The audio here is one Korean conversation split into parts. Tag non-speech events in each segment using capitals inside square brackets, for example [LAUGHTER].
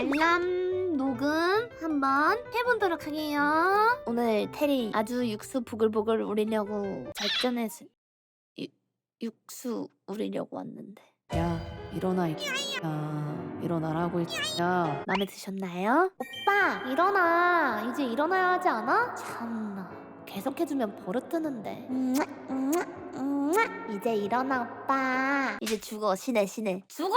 알람 녹음 한번 해보도록 하게요. 오늘 테리 아주 육수 보글보글 우리려고 유, 육수 우리려고 왔는데. 야 일어나 이 야 일어나라고 야. 마음에 드셨나요? 오빠 일어나. 이제 일어나야 하지 않아? 참나. 계속 해주면 버릇 뜨는데. 이제 일어나 오빠. 이제 죽어. 신해 신해 죽어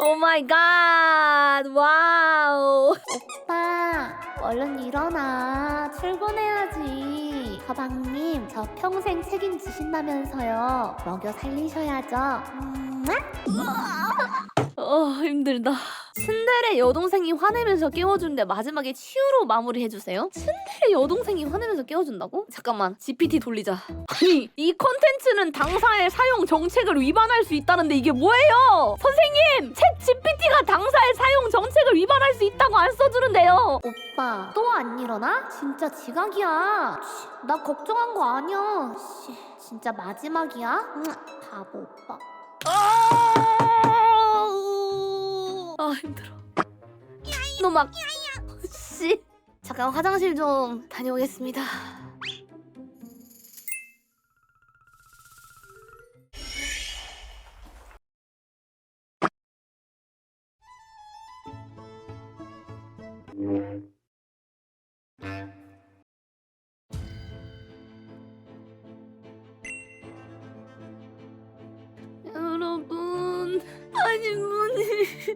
오 마이 갓 와우 오빠 얼른 일어나. 출근해야지. 서방님 저 평생 책임지신다면서요. 먹여 살리셔야죠. 어 힘들다 츤데레 여동생이 화내면서 깨워주는데 마지막에 치유로 마무리해주세요. 츤데레 여동생이 화내면서 깨워준다고? 잠깐만 GPT 돌리자. 아니 이 컨텐츠는 당사의 사용 정책을 위반할 수 있다는데 이게 뭐예요? 선생님 챗 GPT가 당사의 사용 정책을 위반할 수 있다고 안 써주는데요. 오빠 또 안 일어나? 진짜 지각이야. 치, 나 걱정한 거 아니야. 씨, 진짜 마지막이야? 응, 바보 오빠. 아 힘들어. 너 막 씨. 잠깐 화장실 좀 다녀오겠습니다. 여러분 아니 문 이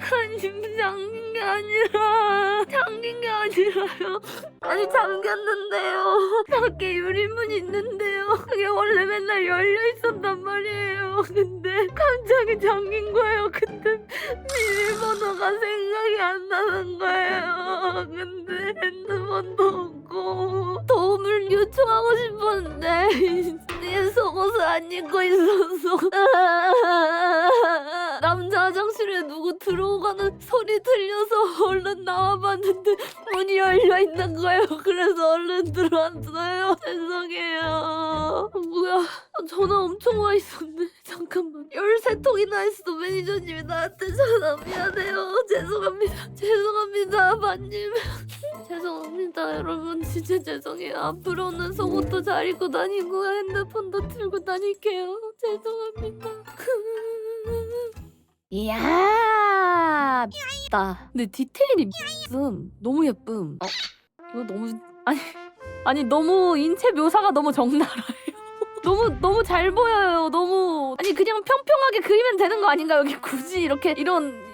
아니 잠긴 게 아니라 잠긴 게 아니라요 아니 잠겼는데요. 밖에 유리문 있는데요. 그게 원래 맨날 열려 있었단 말이에요. 근데 갑자기 잠긴 거예요. 근데 비밀번호가 생각이 안 나는 거예요. 근데 핸드폰도 없고 도움을 요청하고 싶었는데 [LAUGHS] 뒤에 속옷을 안 입고 있어서 [LAUGHS] 남자 화장실에 누구 들어오가는 소리 들려서 얼른 나와봤는데 문이 열려 있는 거예요. 그래서 얼른 들어왔어요. [LAUGHS] 죄송해요. 뭐야? 전화 엄청 와 있었네. 잠깐만. 13통이나 했어. 매니저님이 나한테 전화 미안해요. 죄송합니다. 죄송합니다. 반님. 죄송합니다. 여러분. 진짜 죄송해요. 앞으로는 속옷도 잘 입고 다니고 핸드폰도 들고 다닐게요. 죄송합니다. [LAUGHS] 이야 나. 근데 디테일이 예쁨 너무 예쁨. 어? 이거 너무 아니 아니 너무 인체 묘사가 너무 적나라해요. [LAUGHS] 너무 너무 잘 보여요. 너무. 아니 그냥 평평하게 그리면 되는 거 아닌가? 여기 굳이 이렇게 이런 이-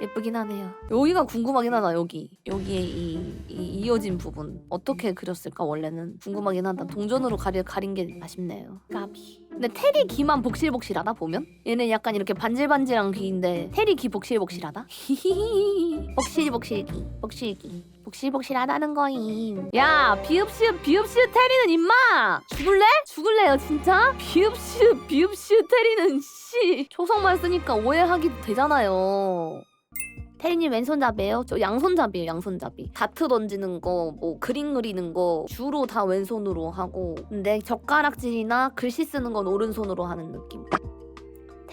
예쁘긴 하네요. 여기가 궁금하긴 하다 여기. 여기에 이, 이 이어진 부분. 어떻게 그렸을까 원래는? 궁금하긴 하다. 동전으로 가리, 가린 게 아쉽네요. 까비. 근데 테리 귀만 복실복실하다 보면? 얘는 약간 이렇게 반질반질한 귀인데 테리 귀 복실복실하다? [LAUGHS] 복실복실귀 복실귀 복실복실하다는 거임. 야 비읍시읍 비읍시읍 테리는 임마! 죽을래? 죽을래요 진짜? 비읍시읍 비읍시읍 테리는 씨. 초성만 쓰니까 오해하기도 되잖아요 테리님 왼손잡이에요? 저 양손잡이에요 양손잡이. 다트 던지는 거 뭐 그림 그리는 거 주로 다 왼손으로 하고. 근데 젓가락질이나 글씨 쓰는 건 오른손으로 하는 느낌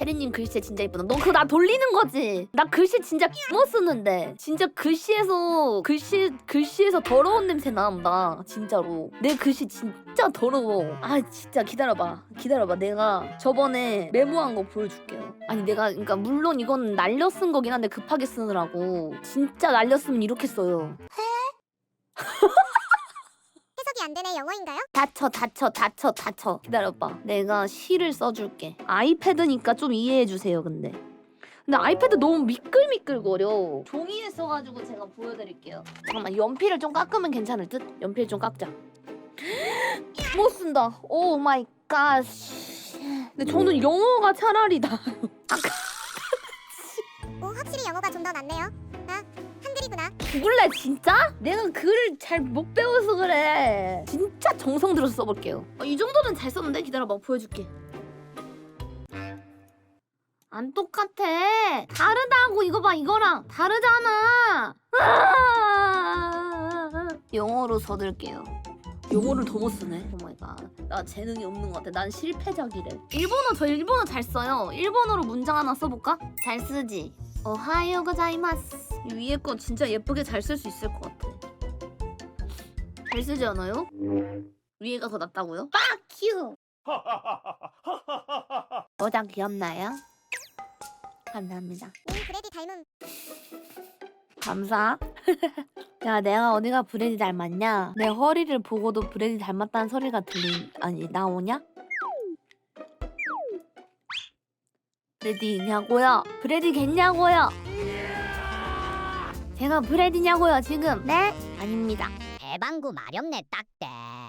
테리님 글씨 진짜 이쁘다. 너 그거 나 돌리는 거지? 나 글씨 진짜 못 쓰는데. 진짜 글씨에서 글씨 글씨에서 더러운 냄새 나온다. 진짜로. 내 글씨 진짜 더러워. 아 진짜 기다려봐. 기다려봐. 내가 저번에 메모한 거 보여줄게요. 아니 내가 그러니까 물론 이건 날려 쓴 거긴 한데 급하게 쓰느라고. 진짜 날려 쓰면 이렇게 써요 안 되네 영어인가요? 다쳐 다쳐 다쳐 다쳐. 기다려봐. 내가 시를 써줄게. 아이패드니까 좀 이해해주세요 근데. 근데 아이패드 너무 미끌미끌거려. 종이에 써가지고 제가 보여드릴게요. 잠깐만 연필을 좀 깎으면 괜찮을 듯? 연필 좀 깎자. [GASPS] 못 쓴다. 오 마이 갓 근데 저는 영어가 차라리 나오 확실히 영어가 좀 더 낫네요. 아. 죽을래 진짜? 내가 글을 잘 못 배워서 그래. 진짜 정성 들여서 써볼게요. 어, 이 정도는 잘 썼는데? 기다려봐 보여줄게. 안 똑같아. 다르다고 이거 봐 이거랑. 다르잖아. 아! 영어로 써둘게요. 영어를 더 못 쓰네. 오마이갓 나 재능이 없는 것 같아. 난 실패작이래. 일본어 저 일본어 잘 써요. 일본어로 문장 하나 써볼까? 잘 쓰지 오하요 고자이마스. 이 위에 거 진짜 예쁘게 잘 쓸 수 있을 것 같아. 잘 쓰지 않아요? 위에가 더 낫다고요? 빡큐. 모자 [LAUGHS] 귀엽나요? 감사합니다. 님 브레디 닮음. 감사. [LAUGHS] 야, 내가 어디가 브레디 닮았냐? 내 허리를 보고도 브레디 닮았다는 소리가 들리 아니 나오냐? 브레디 있냐고요? 브레디 겠냐고요? 제가 브레디냐고요 지금? 네? 아닙니다. 대방구 마렵네 딱대.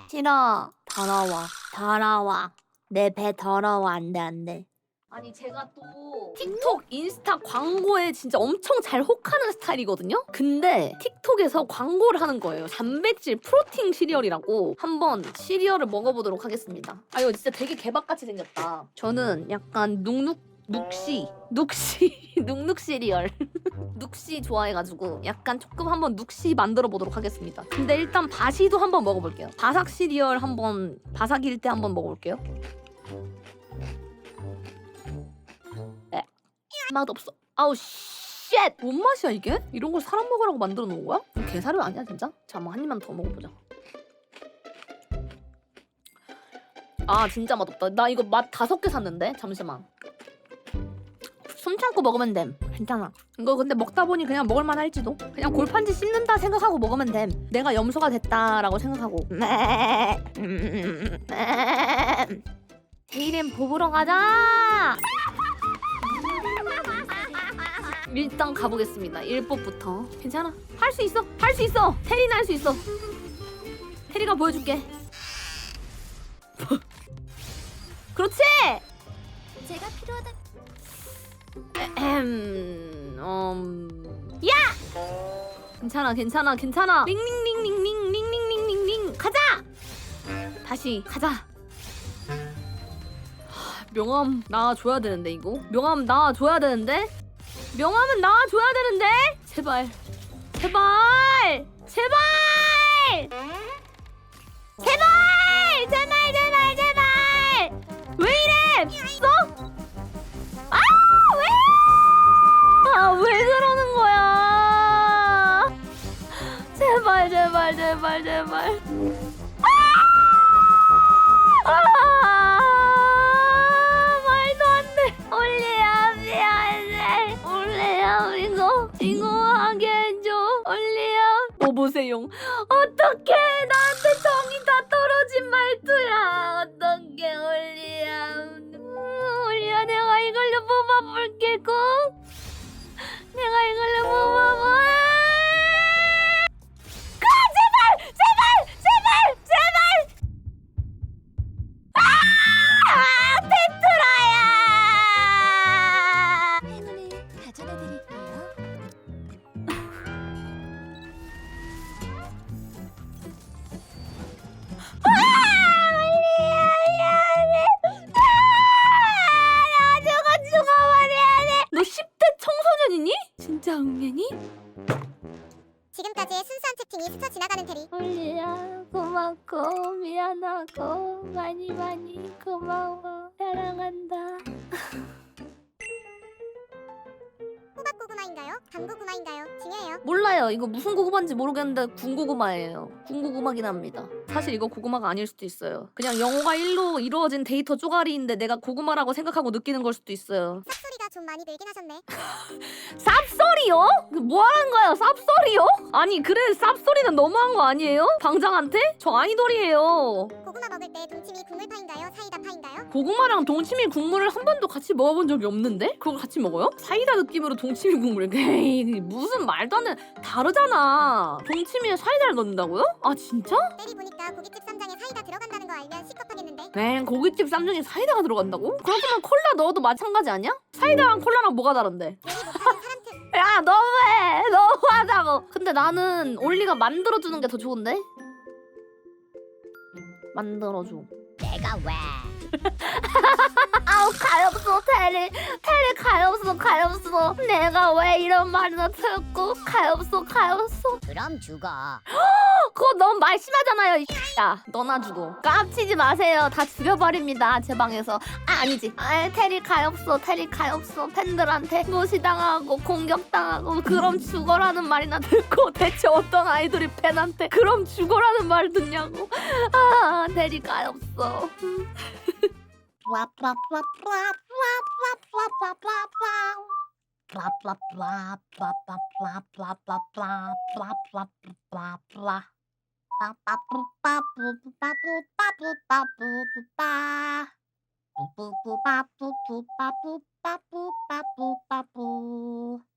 싫어. 더러워. 더러워. 내 배 더러워 안돼 안돼. 아니 제가 또 틱톡, 인스타 광고에 진짜 엄청 잘 혹하는 스타일이거든요. 근데 틱톡에서 광고를 하는 거예요. 단백질 프로틴 시리얼이라고 한번 시리얼을 먹어보도록 하겠습니다. 아 이거 진짜 되게 개박같이 생겼다. 저는 약간 눅눅 눅시 눅시 눅눅 시리얼 눅시 좋아해가지고 약간 조금 한번 눅시 만들어 보도록 하겠습니다. 근데 일단 바시도 한번 먹어볼게요. 바삭 시리얼 한번 바삭일 때 한번 먹어볼게요. 맛 없어. 아우 쉣! 뭔 맛이야 이게? 이런 걸 사람 먹으라고 만들어 놓은 거야? 개사료 아니야 진짜? 잠깐만 한 입만 더 먹어보자. 아 진짜 맛없다. 나 이거 맛 다섯 개 샀는데 잠시만. 숨 참고 먹으면 됨. 괜찮아. 이거 근데 먹다 보니 그냥 먹을만 할지도. 그냥 골판지 씹는다 생각하고 먹으면 됨. 내가 염소가 됐다라고 생각하고. 데이렘 보부러 가자. 일단 가보겠습니다. 1법부터. 괜찮아. 할 수 있어. 할 수 있어. 테리는 할 수 있어. 테리가 보여줄게. [LAUGHS] 그렇지. 제가 필요하다. 음, 음, 야! 괜찮아, 괜찮아, 괜찮아. 링링링링링링링링링 가자. 다시 가자. 하, 명함 나와줘야 되는데 이거. 명함 나와줘야 되는데. 명함은 나와줘야 되는데. 제발, 제발, 제발, 제발, 제발, 제발, 제발. 왜 이래? 써? 아, 왜 그러는 거야? 제발, 제발, 제발, 제발. 아! 아! 말도 안 돼. 올리야, 미안해. 올리야, 이거, 이거 하게 해줘. 올리야. 여보세요. 어떡해. 나한테 정이 다 지금까지의 순수한 채팅이 스쳐 지나가는 테리. 올리야 고맙고 미안하고 많이 많이 고마워 사랑한다. [LAUGHS] 호박 고구마인가요? 당 고구마인가요? 중요해요. 몰라요. 이거 무슨 고구마인지 모르겠는데 군고구마예요. 군고구마긴 합니다. 사실 이거 고구마가 아닐 수도 있어요. 그냥 영어가 1로 이루어진 데이터 쪼가리인데 내가 고구마라고 생각하고 느끼는 걸 수도 있어요. 쌉소리 가좀 많이 늘긴 하셨네. 쌉소리요? 그뭐 하는 거야? 쌉소리요? 아니 그래 쌉소리는 너무한 거 아니에요? 방장한테? 저 아이돌이에요. 고구마 먹을 때 동치미 국물파인가요? 사이다파인가요? 고구마랑 동치미 국물을 한 번도 같이 먹어본 적이 없는데? 그걸 같이 먹어요? 사이다 느낌으로 동치미 국물. [LAUGHS] 에이 무슨 말도 안 돼. 다르잖아. 동치미에 사이다를 넣는다고요? 아 진짜? 때리 보니까 고깃집 쌈장에 사이다 들어간다는 거 알면 시겁하겠는데. 엥 고깃집 쌈장에 사이다가 들어간다고? 그렇구면 콜라 넣어도 마찬가지 아니야? 사이다랑 콜라랑 뭐가 다른데? 못하는 사람 특. 야 너무해 [LAUGHS] 너무하다고 근데 나는 올리가 만들어주는 게 더 좋은데? 만들어줘 내가 왜? [LAUGHS] 아우 가엾어 테리 테리 가엾어 가엾어 내가 왜 이런 말이나 듣고 가엾어 가엾어 그럼 죽어. [GASPS] 그거 너무 말 심하잖아요. 이 야, 너나 주고. 깝치지 마세요. 다 죽여버립니다. 제 방에서. 아, 아니지. 아, 테리 가엾어. 테리 가엾어. 팬들한테 무시당하고 공격당하고 그럼 죽어라는 말이나 듣고 [LAUGHS] 대체 어떤 아이돌이 팬한테 그럼 죽어라는 말 듣냐고. 아, 테리 가엾어. 啦啦啦啦啦啦啦啦啦啦。啦啦啦啦啦啦啦啦啦啦啦啦啦！啦啦啦啦啦啦啦啦啦啦啦啦啦啦！啦啦啦啦啦啦啦啦啦啦啦啦啦啦啦！